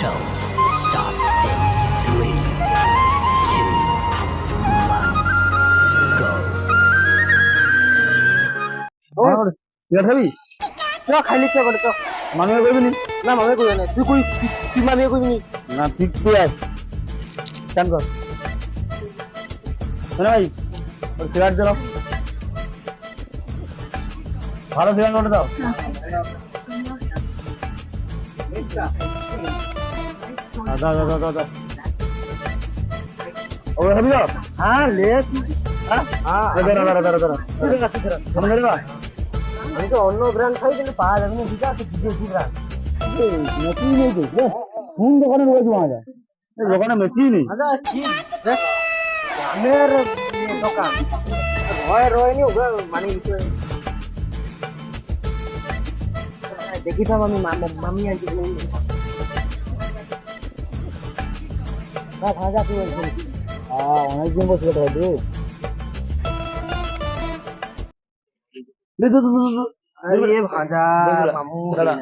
show starts in three, two, one, go. বিরাট খাবি চ খাইলি ইচ্ছা করে চ। মানুষ করবি নি? না মামে কই না। তুই কই তুই মামে কই নি? না তুই তুই আয়। চান কর। শোনো ভাই সিগারেট দিলাম। ভালো সিগারেট ওটা দাও। হ্যাঁ, দাও দাও ওগুলো খাবি তো হ্যাঁ লে। হ্যাঁ? দাঁড়া দাঁড়া দাঁড়া দাঁড়া। মনে করে না আমি তো অন্য ব্র্যান্ড খাই কিন্তু পাওয়া যাবে না ঠিক আছে বিদেশি ব্র্যান্ড মেচি নেই তো কোন দোকানে রয়েছে পাওয়া যায় দোকানে মেচি নেই। আচ্ছা গ্রামের দোকান। মানে দেখিতাম আমি মাম- মামি আনছি না ভাজা তুই বলছিস হ্যাঁ অনেকদিন বসে কথা হয়তো। আরে ভাজা মামু দাঁড়া,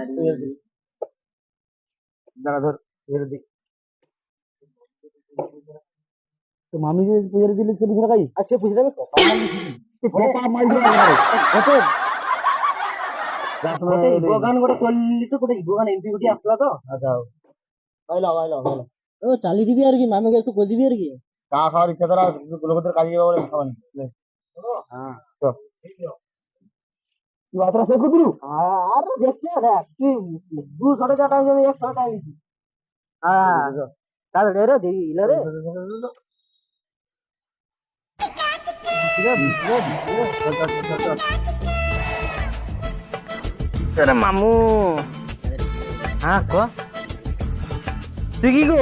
দাঁড়া। ধর ধরে দি। তো মামি যে পুজোর দিলে সে বুঝে খাই আর সে বুঝে যাবে তো। পপা কত বগান গোটে করলি তো গোটে বগান এমপি গোটে আসলা তো। আচ্ছা। ও চালি দিবি আর কি? মামিকে একটু কই দিবি আর কি? চা খাওয়ার ইচ্ছা তারা লোকদের কাজে যাবে বলে খাওয়ানি হ্যাঁ। চল। তুই আতরা শেষ করবি? আর দেখছে দেখ তুই দু টাইম আমি একশো টাইম দিছি হ্যাঁ। তাহলে রে রে দিবি ইলে রে মামু। হ্যাঁ ক? তুই কি গো?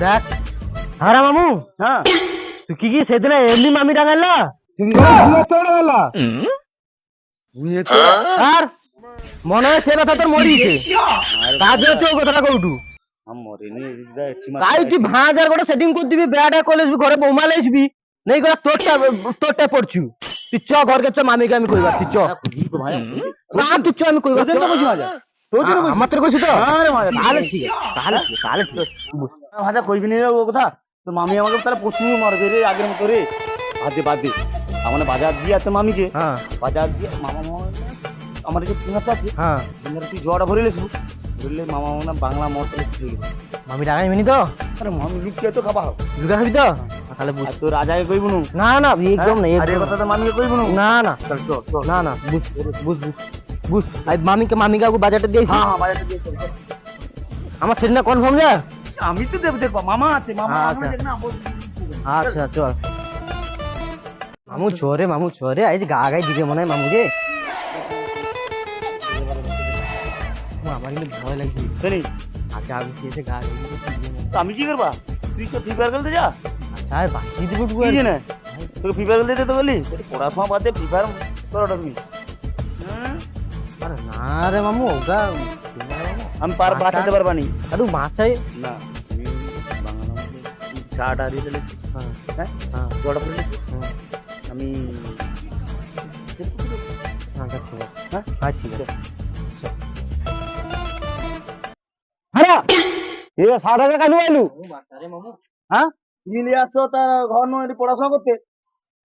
দেখ। হ্যাঁ মামু হ্যাঁ। তুই কি কি সেদিন এমনি মামি তুই গেলা আর মনে হয় সে কথা তোর মরিছে কাজ হচ্ছে ওই কথাটা কৌটু তুই ভাঁজ আর গোটা সেটিং করে দিবি বেড়া কলে ঘরে বৌমা আসবি নেই করে তোরটা তোরটা পড়ছু। তুই চ ঘরকে চ মামিকে আমি কইবা তুই চ। না তুই চ আমি কইবা তো আমার তোর কইছি তো? মাজা তাহলে ঠিক তাহলে তাহলে ঠিক ভাজা কইবি নি ও কথা? তো মামি আমাকে তাহলে মারবে রে আগের মতো রে। বাদ দে বাদ দে। আমার বাজার দিয়ে আছে মামিকে। হ্যাঁ। বাজার দিয়ে মামা মামা আমার যে ফিঙ্গারটা আছে। হ্যাঁ। তুই জোয়াটা ভরে লেছিস ধরলে মামা মামা বাংলা মশলা শিখে গেল। মামি ডাঙাইবি তো? আরে মামি লুকিয়ে তো খাবা? দুর্গা খাবি তো? তাহলে বুঝ তোর রাজাকে কইব নু? না না একদম না আর কথা তো মামিকে কইব নু? না চল চল। না না বুঝ বুঝ বুঝ। বুঝ মামিকে মামিকে আগু বাজারটা দিয়েছি হ্যাঁ হ্যাঁ বাজারটা দিয়ে চল চল। আমার সেদিন কনফার্ম যা আমি তো দেব দেখব মামা আছে মামা আচ্ছা। না। আচ্ছা চল মামু ছোরে মামু ছোরে আজ গা গাই দিবে মনে হয় মামুকে আমার কিন্তু ভয় লাগছে শোনি আচ্ছা আমি এসে গা না। তো আমি কি করবা তুই তো ফ্রি ফায়ার খেলতে যা আচ্ছা আর বাঁচিয়ে দেবো। জানে তোকে ফ্রি ফায়ার খেলতে তো বলি পড়াশোনা বাদে ফ্রি ফায়ার করোটা তুমি? আরে না রে মামু ওগা আমি পার বাঁচাতে পারবা নি। আরে মাছাই না চাটা দিয়ে ফেলেছি হ্যাঁ হ্যাঁ? হ্যাঁ। হ্যাঁ। আমি আচ্ছা ঠিক আছে। হ্যাঁ? হ্যাঁ ঠিক আছে। হ্যাঁ এ ষাট হাজার কেন আইলু আরে মামু। হ্যাঁ? আসছো তার ঘর নয় পড়াশোনা করতে।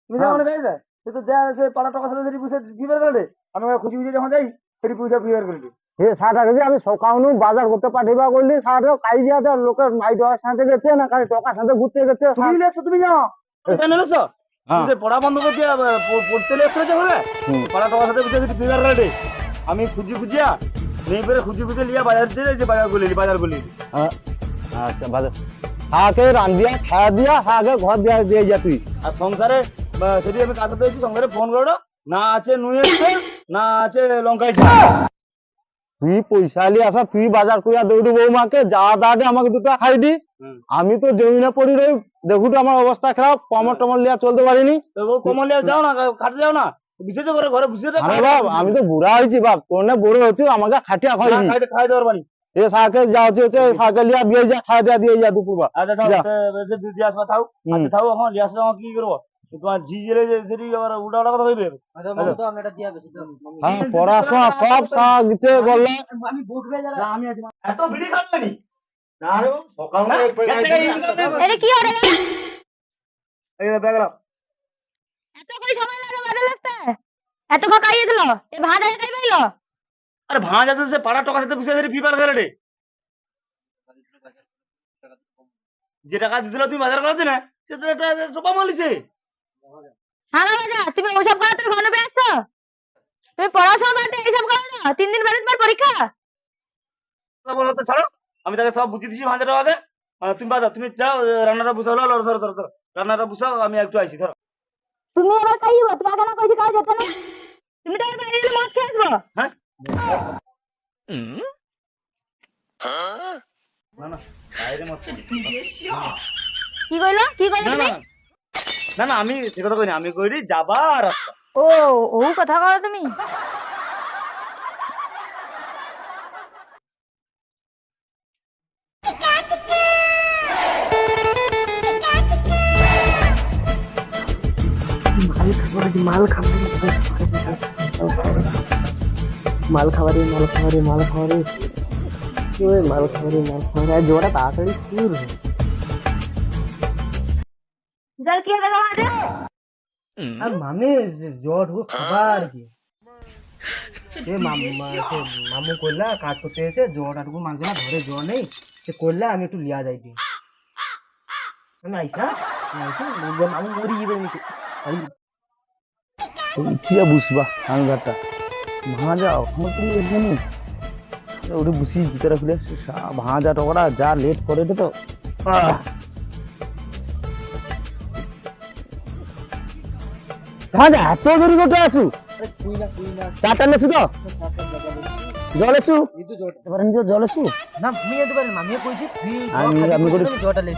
তুমি যাও না যাই সে তো যা সে পাড়া টাকা সাথে ফিভার করে আমি খুঁজি খুঁজে যখন যাই সেটি পুষে ফিভার করে এ ষাট টাকা আমি সকালে বাজার করতে পাঠিবা করলি টাকা কাই দিয়া তো লোকের মাই টাকার সাথে গেছে না কালি টাকার সাথে ঘুরতে গেছে তুমি নিয়ে তুমি যাও। এটা নিয়ে এসছো পড়া বন্ধ করছে পড়তে লেট করেছে ঘরে পাড়া টাকা সাথে পুষে সেটি ফিভার করে আমি খুঁজি খুঁজিয়া নেই পেরে খুঁজি খুঁজে লিয়া বাজার দিয়ে যে বাজার গুলি বাজার গুলি আচ্ছা বাজার। হাকে রান্ধিয়া খাওয়া দিয়া হাকে ঘর দিয়া দিয়ে যা তুই। আর সংসারে সেটি আমি কাছে দিয়েছি সংসারে ফোন করো। না আছে তেল, না আছে লঙ্কাই তুই পয়সা নিয়ে আসা তুই বাজার করিয়া দৌড়ি বৌমাকে যা দাঁড়ে আমাকে দুটো খাই দি আমি তো জমিনে পড়ি রই দেখু তো আমার অবস্থা খারাপ কমর টমর লিয়া চলতে পারিনি তো ও কমলিয়া যাও না খাটে যাও না বিশেষ করে ঘরে বুঝে বাপ আমি তো বুড়া হয়েছি বাপ তোর না বড় হচ্ছি আমাকে খাটিয়া খাই খাই দেওয়ার বাড়ি এ সাকে যা হচ্ছে সাকে লিয়া বিয়ে যা খাওয়া দেয়া দিয়ে যা দুপুর আচ্ছা থাও যা। বেশি দিদি আসবা থাও আচ্ছা থাও এখন লিয়াস আমার কি করব তো তোমার ঝি জেলে যে সেটি আবার উল্টা উল্টা কথা কইবে? হ্যাঁ পড়াশোনা সব গেছে বললে। আমি বুঝবে যারা আমি এত বিড়ি খাবে না রে সকাল না এটা কি হরে এই ব্যাগ রাখ। এত করে সময় লাগে বাদল আসতে এত খাইয়ে দিল? এ ভাজা খাই পাইলো আরে ভাঁজ আছে সে পাড়া টকা সাথে করে রে যে টাকা দিছিল তুমি বাজার করতে না সে তো এটা সোপা মালিছে হ্যাঁ বাজা তুমি ওসব করো তুমি ঘন তুমি পড়াশোনা বাদ দিয়ে এইসব করো না তিন দিন বাদে তোমার পরীক্ষা? বলো তো ছাড়ো আমি তাকে সব বুঝিয়ে দিছি আগে আহ, তুমি বাজাও তুমি যাও রান্নাটা বুঝাও ধরো ধরো ধরো ধরো রান্নাটা বুঝাও আমি একটু আইছি ধরো। তুমি এবার খাইব তোমাকে না কইছি কাজ যেতে না। তুমি তো বাইরে গেলে মদ খেয়ে আসব? হ্যাঁ। না না বাইরে মত কি কইলো? কি কইলো তুমি? না না আমি সে কথা কইনি আমি কইরি যাবা রাস্তা। ও ও কথা কও তুমি? মাল খাবারে মাল খাবারে মাল খাবারে মাল খাবারে মাল খাবারে মাল খাবারে মাল খাবারে জোড়া তাড়াতাড়ি জল কি হবে তোমাদের? আর মামি জ্বর ঢুকো খাবার কি? এ মামু সে মামু কইলা কাজ করতে এসে জ্বর আটুকু মাংস না ঘরে জ্বর নেই। সে কইলা আমি একটু লিয়া যাইতি না আইসা আইসা মামু মরি যাবে নাকি? কি বুঝবা আমি ঘরটা ভাঁজা আমার তো এখানে ওটা বুঝি ভিতরে খুলে ভাঁজা টকরা যা লেট করে দে তো। ভাঁজা এত দেরি করতে আসু চারটা লেছু তো। জল এসু। এবারে নিজে জল এসু। না ঘুমিয়ে যেতে পারেন মামিও কইছি আমি আমি করে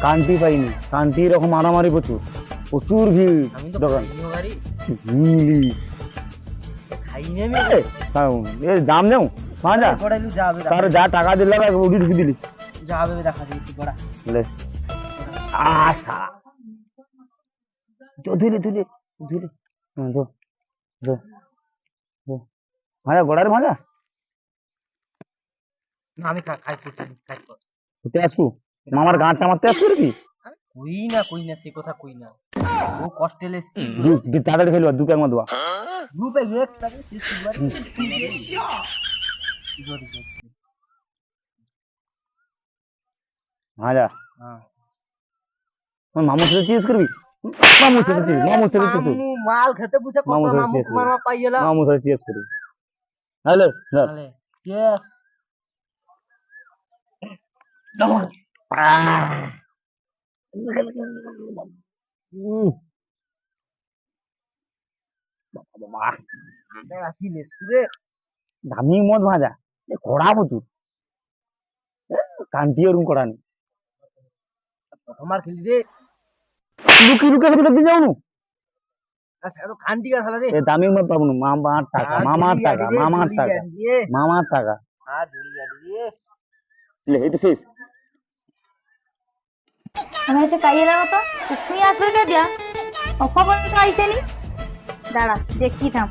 কান্তি পাইনি। কান্তি এরকম মারামারি প্রচুর। প্রচুর ভিড়। দোকান। দাম দেও ভাঁজা তার যা টাকা দিলাম ঢুকি দিলি। যাবে দেখা আশা। তো ধীরে ধীরে গোড়ারে ভাজা? না আমি খা- খাই করছি খেতে আসু মামার গাঁট মারতে আসু কি কই না কই না সে কথা কই না। ও কষ্টে লেছি দু দু তাড়াতাড়ি খেলবা দু কেমন দেওয়া গ্রুপে এক থাকে সে সিলভার ভাজা। হ্যাঁ। মামুর সাথে চিজ করবি? সাথে চিজ সাথে চিজ মাল খেতে বসে কত মামু মামু চেয়েছে। মামা সাথে চিজ করবি হ্যালো রে দামি মদ ভাজা। এ কড়া প্রচুর। কান্তি ওরকম কড়া নেই প্রথমবার খেলি রে। লুকি লুকি যাও আর সেটা তো খান্তি গা শালা রে। এ দামি পাবো মামার টাকা মামার টাকা মামার টাকা মামার টাকা। জড়ি গাড়ি রে লে এটা শেষ। আমি এসে খাইয়ে দেবো তুমি আসবে কে দিয়া। খবর তো আইসেনি। দাঁড়া দেখি থাম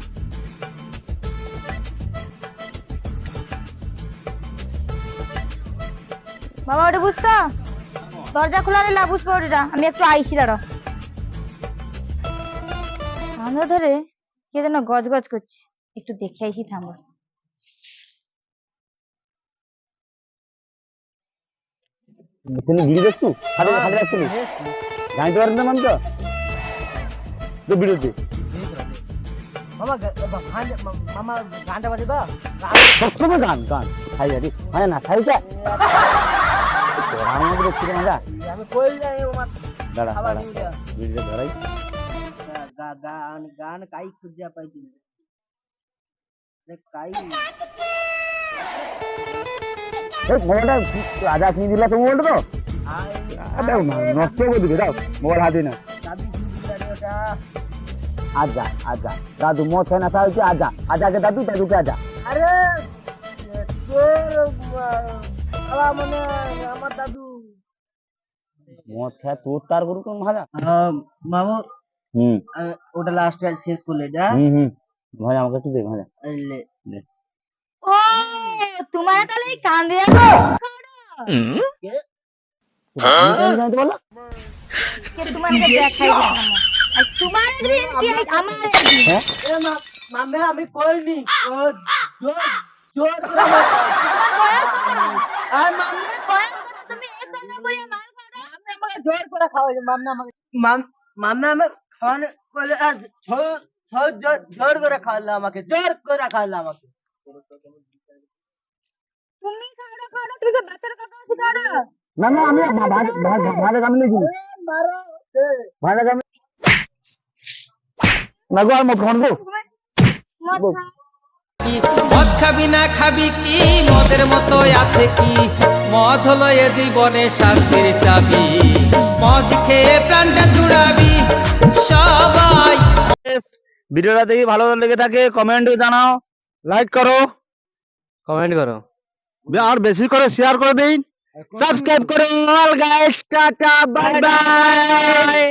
বাবা ওটা বুঝছ? দরজা খোলা রে বুঝ ওটা আমি একটু আইসি দাঁড়া। সন্ধ্যা ধরে কে যেন গজ গজ করছে। একটু দেখে আইসি থামবো বিছানে ভিড়ি দেখছু খালি খালি রাখছিলি জানিতে পারেন না মান তো তো ভিডিওতে মামা গানটা সবসময় গান গান। খাই যাবি। মানে না খাইছা মধ্যে দেখছি মজা আমি কই যাই ও মা দাঁড়া দাঁড়া ভিডিও ধরাই গান গান কাই খুঁজা পাইছি কাই মোবাইলটা রাজা কিনে দিলা তো মোবাইলটা তো নষ্ট করে দাও না দাবি খুঁজা রে ওটা আজা? আজা দাদু মদ না দাদু দাদুকে আজা আরে মানে আমার দাদু। মদ খায় তোর তার করু কোন ভাজা? মামু হুম। ওটা লাস্ট শেষ করলে এটা? হুম হুম। ভাজা আমাকে একটু দে ভাজা। লে। ও তোমার তাহলে এই কান আমি জানতে পারলাম কে তোমাকে দেখাই দিলাম আর তোমার একদিন কি আমার একদিন এ মা- মামে আমি কইনি। ও জোর জোর জোর করে খাওয়াইছে মামে আমাকে মাম- মামে খাওয়ানো বলে আর জোর জোর জোর জোর করে খাওয়ালো আমাকে জোর করে খাওয়ালো আমাকে তুমি খাও না খাও তো বাচ্চার কথা শিখাও না না না আমি ভা- ভা- ভা- ভালো কাম নেই ভালো কাম না গো আর মত খান গো মদ খাও কি? মদ খাবি না খাবি কি? মদের মতো আছে কি? মদ হলো এ জীবনে শান্তির চাবি। মদ খেয়ে প্রাণটা জুড়াবি সবাই। ভিডিওটা দেখি ভালো লেগে থাকে কমেন্ট জানাও লাইক করো। কমেন্ট করো। আর বেশি করে শেয়ার করে দিন। সাবস্ক্রাইব করো all guys tata bye bye